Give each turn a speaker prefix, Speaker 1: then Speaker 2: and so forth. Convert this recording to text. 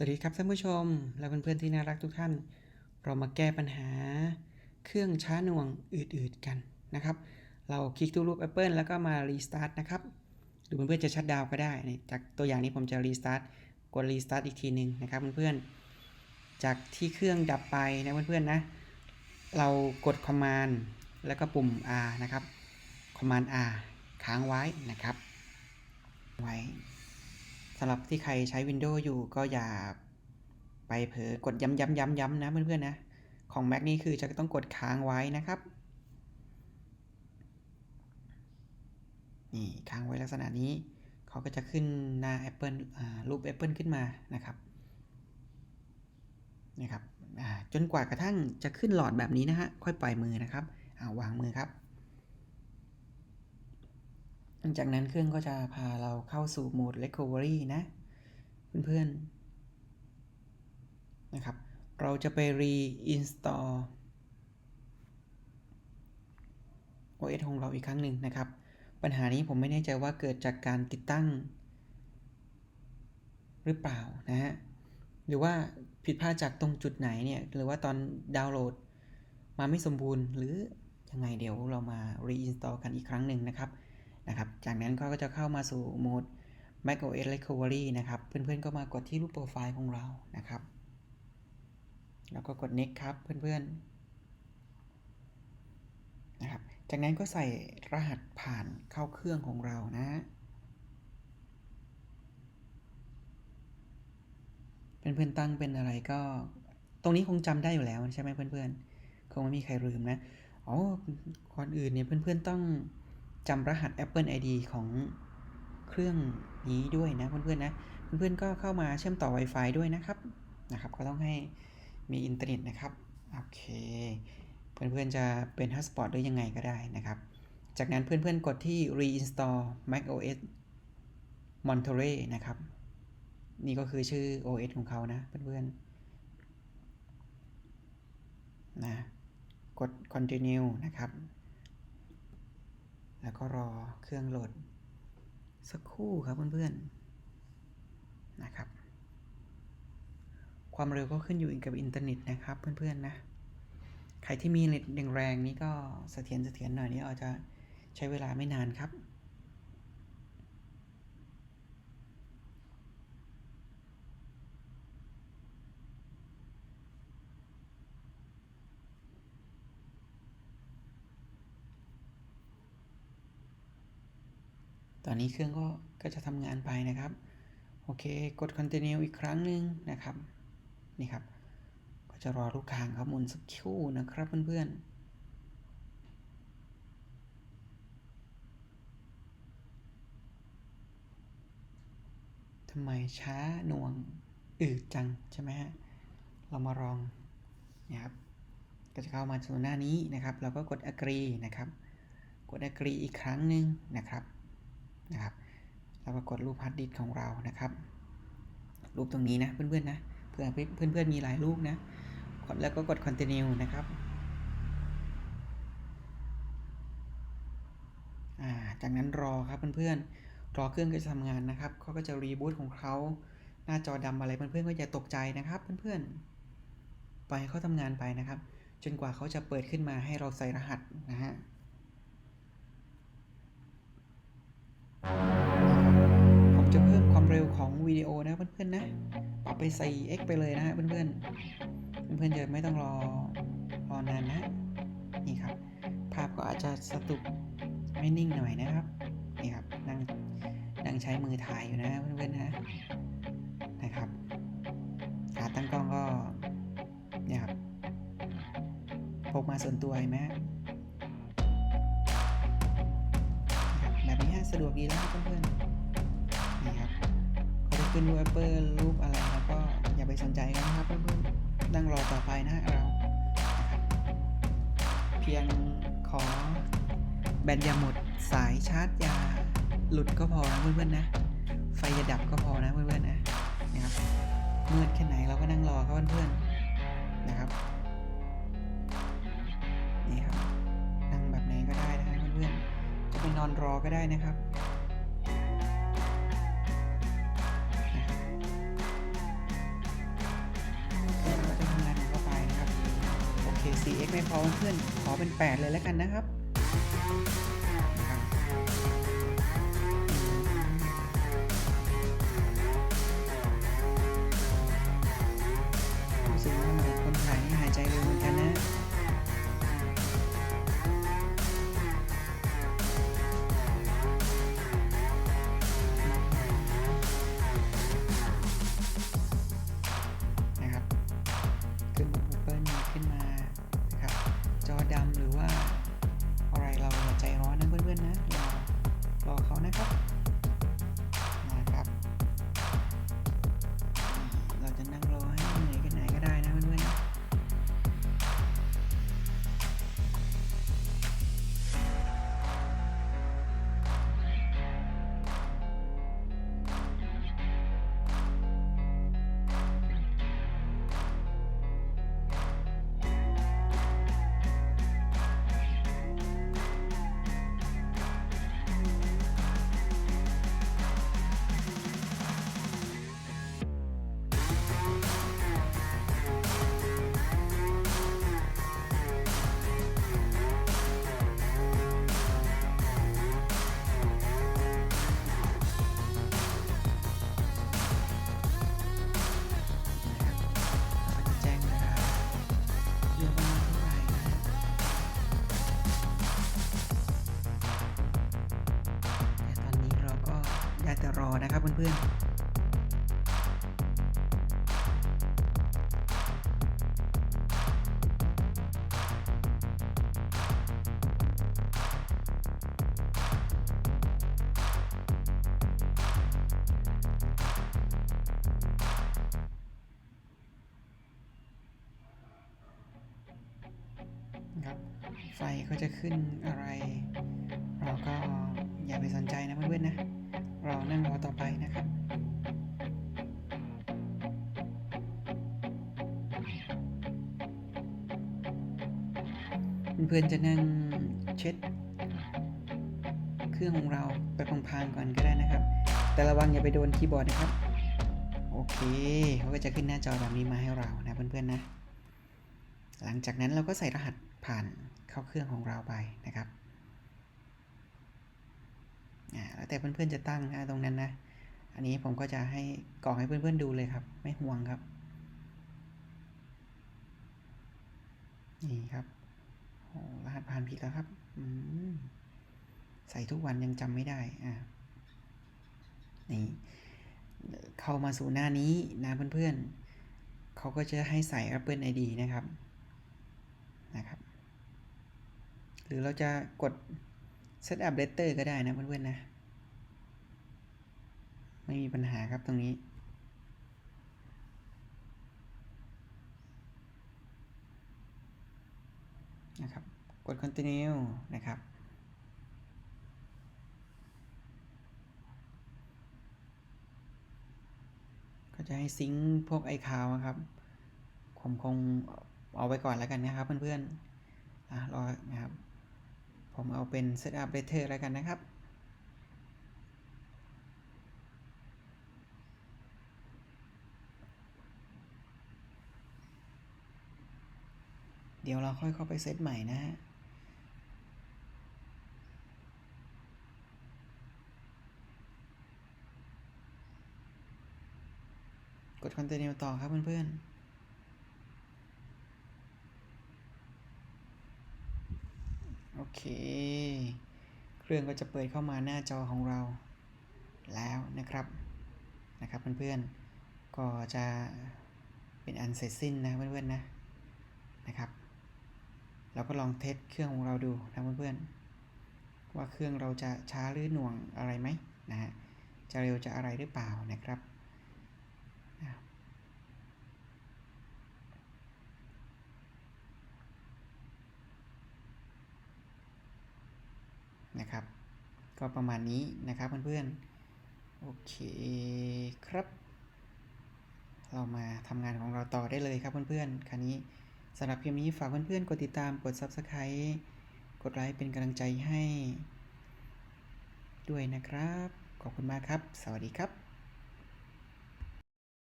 Speaker 1: สวัสดีครับท่านผู้ชม และเพื่อนๆที่น่ารักทุกท่าน เรามาแก้ปัญหาเครื่องช้าหน่วงอืดๆกันนะครับ เราคลิกที่รูป Apple แล้วก็มารีสตาร์ทนะครับ หรือเพื่อนๆจะชัดดาวก็ได้ จากตัวอย่างนี้ผมจะรีสตาร์ทกดรีสตาร์ทอีกทีหนึ่งนะครับเพื่อนๆ จากที่เครื่องดับไปนะเพื่อนๆนะ เรากด Command แล้วก็ปุ่ม R นะครับ Command R ค้างไว้นะครับ ไว้ สำหรับที่ใครใช้ Windows อยู่ก็อย่าไปเผลอกดย้ำย้ำย้ำย้ำนะเพื่อนๆนะ ของ Mac นี่คือจะต้องกดค้างไว้นะครับ นี่ค้างไว้ลักษณะนี้ เขาก็จะขึ้นหน้า Apple รูป Apple ขึ้นมานะครับนะครับจนกว่ากระทั่งจะขึ้นหลอดแบบนี้นะฮะ ค่อยปล่อยมือนะครับอ่าวางมือครับ หลังจากนั้นเครื่องก็จะพาเราเข้าสู่โหมด Recovery นะ เพื่อนๆ นะครับ เราจะไป reinstall OS ของเราอีกครั้งหนึ่งนะครับ ปัญหานี้ผมไม่แน่ใจว่าเกิดจากการติดตั้ง หรือเปล่านะฮะ หรือว่าผิดพลาดจากตรงจุดไหนเนี่ย หรือว่าตอนดาวน์โหลดมาไม่สมบูรณ์ หรือยังไงเดี๋ยวเรามา reinstall กันอีกครั้งหนึ่งนะครับ นะครับ จากนั้นก็จะเข้ามาสู่โหมด macOS Recovery นะครับ เพื่อนๆก็มากดที่รูปโปรไฟล์ของเรานะครับ แล้วก็กด next ครับเพื่อนๆนะครับ จากนั้นก็ใส่รหัสผ่านเข้าเครื่องของเรานะเพื่อนๆตั้งเป็นอะไรก็ ตรงนี้คงจำได้อยู่แล้วใช่ไหมเพื่อนๆ คงไม่มีใครลืมนะ อ๋อก่อนอื่นเนี่ยเพื่อนๆต้อง จำรหัส Apple ID ของเครื่องนี้ด้วยนะเพื่อนๆนะ เพื่อนๆก็เข้ามาเชื่อมต่อ Wi-Fi ด้วยนะครับนะครับ ก็ต้องให้มีอินเทอร์เน็ตนะครับ โอเค เพื่อนๆจะเป็น Hotspot ได้ยังไงก็ได้นะครับ จากนั้นเพื่อนๆกดที่ reinstall macOS Monterey นะครับ นี่ก็คือชื่อ OS ของเขานะเพื่อนๆนะกด continue นะครับ แล้วก็รอเครื่องโหลด สักครู่ครับเพื่อนๆนะครับ ความเร็วก็ขึ้นอยู่กับอินเทอร์เน็ตนะครับเพื่อนๆนะใครที่มีเน็ตแรงๆนี้ก็เสถียรเสถียรหน่อยนี้อาจจะใช้เวลาไม่นานครับ ตอนนี้เครื่องก็ก็จะทำงานไปนะครับ โอเค กด continue อีกครั้งหนึ่งนะครับ นี่ครับ ก็จะรอลูกค้างครับหมุนสักครู่นะครับเพื่อนๆทำไมช้าหน่วงอืดจัง ใช่ไหมฮะ เรามาลองนี่ยครับ ก็จะเข้ามาสู่หน้านี้นะครับ เราก็กด agree นะครับ กด agree อีกครั้งหนึ่งนะครับ นะครับแล้วก็กดรูปฮาร์ดดิสของเรานะครับ รูปตรงนี้นะเพื่อนๆนะเพื่อเพื่อนๆมีหลายรูปนะแล้วก็กด continue นะครับาจากนั้นรอครับเพื่อนๆ รอเครื่องก็จะทำงานนะครับเขาก็จะรีบูตของเขาหน้าจอดำอะไรเพื่อนๆก็อย่าตกใจนะครับเพื่อนๆ ปล่อยให้เขาทำงานไปนะครับ จนกว่าเขาจะเปิดขึ้นมาให้เราใส่รหัสนะฮะ ผมจะเพิ่มความเร็วของวิดีโอนะเพื่อนๆนะ ปรับไป 4x ไปเลยนะฮะเพื่อนๆ เพื่อนๆจะไม่ต้องรอรอนานนะ นี่ครับ ภาพก็อาจจะสตุกไม่นิ่งหน่อยนะครับ นี่ครับนั่งนั่งใช้มือถ่ายอยู่นะเพื่อนๆนะนะครับขาตั้งกล้องก็เนี่ยครับพกมาส่วนตัวเห็นไหม สะดวกดีแล้วครับเพื่อนๆนี่ครับเขาจะขึ้นรูปแอปเปิลรูปอะไรแล้วก็อย่าไปสนใจกันนะครับเพื่อนๆนั่งรอต่อไปนะฮะเรานะครับเพียงขอแบตอย่าหมดสายชาร์จอย่าหลุดก็พอนะเพื่อนๆนะ ไฟจะดับก็พอนะเพื่อนๆนะนะครับมืดแค่ไหนเราก็นั่งรอครับเพื่อนๆนะครับนี่ครับ นอนรอก็ได้นะครับก็จะทำงานขอไปนะครับ โอเค 4x ไม่พอเพื่อนขอเป็น 8 เลยแล้วกันนะครับ เพื่อนๆครับไฟก็จะขึ้นอะไร เราก็อย่าไปสนใจนะเพื่อนๆนะางรอต่อไปนะครับเพื่อนๆจะนั่งเช็ด เครื่องของเราไปพางๆก่อนก็ได้นะครับ แต่ระวังอย่าไปโดนคีย์บอร์ดนะครับ โอเคเขาก็จะขึ้นหน้าจอแบบนี้มาให้เรานะเพื่อนๆนะ หลังจากนั้นเราก็ใส่รหัสผ่านเข้าเครื่องของเราไปนะครับ แล้วแต่เพื่อนๆจะตั้งนะตรงนั้นนะ อันนี้ผมก็จะให้กรอกให้เพื่อนๆดูเลยครับ ไม่ห่วงครับ นี่ครับโอ้รหัสผ่านผิดแล้วครับอืใส่ทุกวันยังจำไม่ได้อ่านี่เข้ามาสู่หน้านี้นะเพื่อนๆ เขาก็จะให้ใส่ Apple ID นะครับ นะครับ หรือเราจะกด Setup Letter ก็ได้นะเพื่อนๆนะ ไม่มีปัญหาครับตรงนี้ นะครับ กด Continue นะครับก็จะให้ซิงค์พวกไอคาวครับ ผมคงเอาไว้ก่อนแล้วกันนะครับเพื่อนๆอะรอนะครับ ผมเอาเป็น Setup Letter แล้วกันนะครับ เดี๋ยวเราค่อยเข้าไปเซตใหม่นะฮะกด Continue ต่อครับเพื่อนๆ โอ เค เครื่องก็จะเปิดเข้ามาหน้าจอของเราแล้วนะครับนะครับเพื่อนๆก็จะเป็นอันเสร็จสิ้นนะเพื่อนๆนะนะครับ เราก็ลองเทสเครื่องของเราดูนะเพื่อนๆว่าเครื่องเราจะช้าหรือหน่วงอะไรไหมนะฮะจะเร็วจะอะไรหรือเปล่านะครับ นะครับ ก็ประมาณนี้นะครับเพื่อนๆ โอเคครับ เรามาทำงานของเราต่อได้เลยครับเพื่อนๆ คราวนี้สำหรับคลิปนี้ฝากเพื่อนๆ กดติดตาม กด Subscribe กดไลค์เป็นกำลังใจให้ ด้วยนะครับ ขอบคุณมากครับ สวัสดีครับ